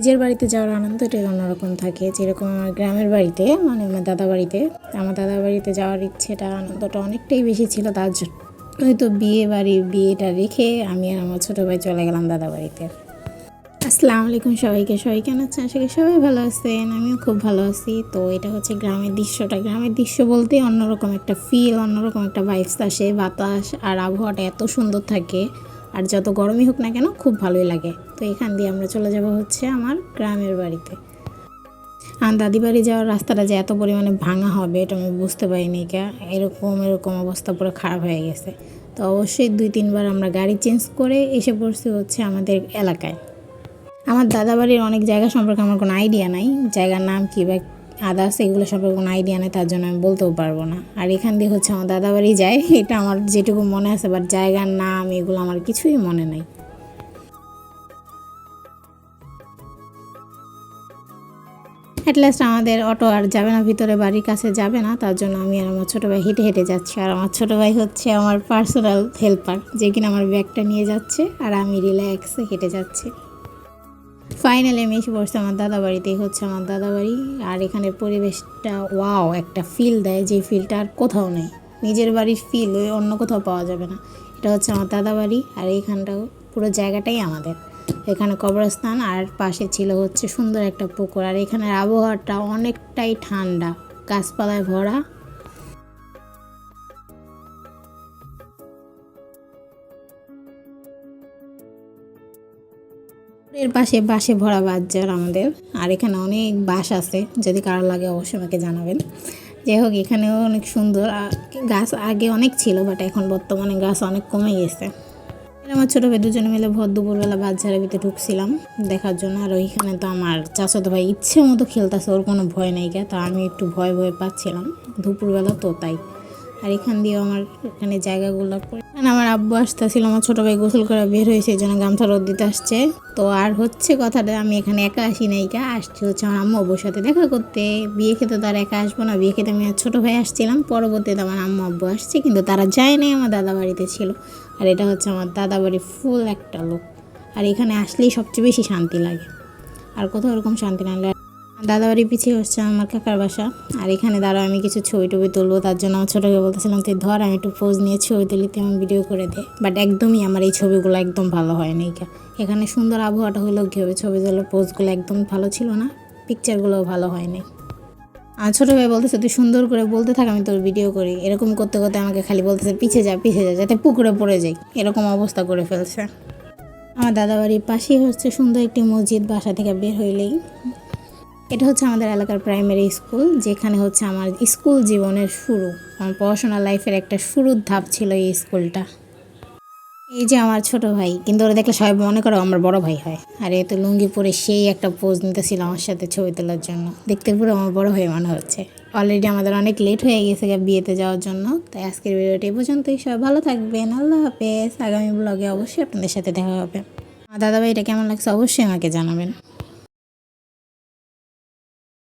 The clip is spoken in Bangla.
নিজের বাড়িতে যাওয়ার আনন্দটাই অন্যরকম থাকে। যেরকম আমার গ্রামের বাড়িতে মানে আমার দাদা বাড়িতে, আমার দাদা বাড়িতে যাওয়ার ইচ্ছেটা, আনন্দটা অনেকটাই বেশি ছিল তার জন্য। হয়তো বিয়ে বাড়ি, বিয়েটা রেখে আমি আর আমার ছোটো ভাই চলে গেলাম দাদা বাড়িতে। আসসালামু আলাইকুম সবাইকে, সবাই কেমন আছেন? আশা করি সবাই ভালো আছেন, আমিও খুব ভালো আছি। তো এটা হচ্ছে গ্রামের দৃশ্যটা। গ্রামের দৃশ্য বলতে অন্যরকম একটা ফিল অন্যরকম একটা ভাইবস আসে। বাতাস আর আবহাওয়াটা এত সুন্দর থাকে। আর যত গরমই হোক না কেন খুব ভালোই লাগে। তো এখান দিয়ে আমরা চলে যাব হচ্ছে আমার গ্রামের বাড়িতে। আর দাদি বাড়ি যাওয়ার রাস্তাটা যে এত পরিমাণে ভাঙা হবে, এটা আমি বুঝতে পারিনি। কে এরকম এরকম অবস্থা পুরো খারাপ হয়ে গেছে। তো অবশ্যই দুই, তিনবার আমরা গাড়ি চেঞ্জ করে এসে পড়ছি হচ্ছে আমাদের এলাকায়। আমার দাদা বাড়ির অনেক জায়গা সম্পর্কে আমার কোনো আইডিয়া নাই। জায়গার নাম কী বা আদার্স এগুলো সম্পর্কে কোনো আইডিয়া নেই তার জন্য আমি বলতেও পারব না। আর এখান দিয়ে হচ্ছে আমার দাদা বাড়ি যায়, এটা আমার যেটুকু মনে আছে বাট জায়গার নাম, এগুলো আমার কিছুই মনে নেই। অ্যাটলাস্ট আমাদের অটো আর যাবে না, ভিতরে বাড়ির কাছে যাবে না, তার জন্য আমি আর আমার ছোটো ভাই হেঁটে হেঁটে যাচ্ছি। আর আমার ছোটো ভাই হচ্ছে আমার পার্সোনাল হেল্পার যে কিনা আমার ব্যাগটা নিয়ে যাচ্ছে, আর আমি রিল্যাক্সে হেঁটে যাচ্ছি। ফাইনালি আমি এসে পড়ছি আমার দাদা বাড়িতেই, হচ্ছে আমার দাদা বাড়ি। আর এখানের পরিবেশটা ওয়াও একটা ফিল দেয় যে ফিলটা আর কোথাও নেই। নিজের বাড়ির ফিল ওই অন্য কোথাও পাওয়া যাবে না। এটা হচ্ছে আমার দাদা বাড়ি, আর এইখানটাও পুরো জায়গাটাই আমাদের। এখানে কবরস্থান, আর পাশে ছিল হচ্ছে সুন্দর একটা পুকুর। আর এখানের আবহাওয়াটা অনেকটাই ঠান্ডা। গাছপালায় ভরা এর পাশে বাসে ভরা বাজার আমাদের। আর এখানে অনেক বাস আছে, যদি কারও লাগে অবশ্যই আমাকে জানাবেন। যাই হোক, এখানেও অনেক সুন্দর। গাছ আগে অনেক ছিল বাট এখন বর্তমানে গাছ অনেক কমে গেছে। আমার ছোটো ভাই দুজনে মিলে ভর দুপুরবেলা বাজারের ভিতরে ঢুকছিলাম দেখার জন্য। আর ওইখানে তো আমার চাচাতো ভাই ইচ্ছে মতো খেলতেছে, ওর কোনো ভয় নেই গে। তা আমি একটু ভয় ভয় পাচ্ছিলাম। দুপুরবেলা তো তাই। আর এখান দিয়ে আমার এখানে জায়গাগুলো এখানে আমার আব্বু আসতেছিল, আমার ছোটো ভাই গোসল করে বের হয়েছে, এই জন্য গামছা রোদ দিতে আসছে। তো আর হচ্ছে কথাটা, আমি এখানে একা আসি নাই কা আসছি হচ্ছে আমার আম্মু আব্বুর সাথে দেখা করতে। বিয়ে খেতে তো আর একা আসব না, বিয়ে খেতে আমি আর ছোটো ভাই আসছিলাম। পরবর্তীতে আমার আম্মু আব্বু আসছে, কিন্তু তারা যায় নাই আমার দাদা বাড়িতে ছিল। আর এটা হচ্ছে আমার দাদা বাড়ির ফুল একটা লোক। আর এখানে আসলেই সবচেয়ে বেশি শান্তি লাগে। আর কোথাও ওরকম শান্তি না লাগে দাদা পিছিয়ে হচ্ছে আমার কাকার বাসা। আর এখানে দাঁড়া আমি কিছু ছবি টবি তুলবো। তার জন্য আমার ছোটোকে বলতেছিলাম, তুই ধর, আমি একটু পোজ নিয়ে ছবি তুলি তেমন ভিডিও করে দে। বাট একদমই আমার এই ছবিগুলো একদম ভালো হয় কা এখানে সুন্দর আবহাওয়াটা হলেও কী হবে? ছবি তোলার পোজগুলো একদম ভালো ছিল না। পিকচারগুলোও ভালো হয় নাই। আর ছোটো ভাই বলতেছে, তুই সুন্দর করে বলতে থাক, আমি তোর ভিডিও করি। এরকম করতে করতে আমাকে খালি বলতেছে পিছে যা পিছে যা, যাতে পুকুরে পড়ে যাই। এরকম অবস্থা করে ফেলছে। আমার দাদাবাড়ির পাশেই হচ্ছে সুন্দর একটি মসজিদ। বাসা থেকে বের হইলেই এটা হচ্ছে আমাদের এলাকার প্রাইমারি স্কুল যেখানে হচ্ছে আমার স্কুল জীবনের শুরু। আমার পড়াশোনা লাইফের একটা শুরুর ধাপ ছিল এই স্কুলটা এই যে আমার ছোট ভাই, কিন্তু ওরা দেখলে সবাই মনে করো আমার বড় ভাই হয়। আর এ তো লুঙ্গি পরে সেই একটা পোজ নিতেছিল আমার সাথে ছবি তোলার জন্য। দেখতে পুরো আমার বড় ভাই মনে হচ্ছে। অলরেডি আমাদের অনেক লেট হয়ে গেছে বিয়েতে যাওয়ার জন্য। তাই আজকের ভিডিওটি এই পর্যন্তই। সবাই ভালো থাকবেন। আল্লাহ হাফেজ। আগামী ব্লগে অবশ্যই আপনাদের সাথে দেখা হবে। আমার দাদাভাইটা কেমন লাগছে অবশ্যই আমাকে জানাবেন।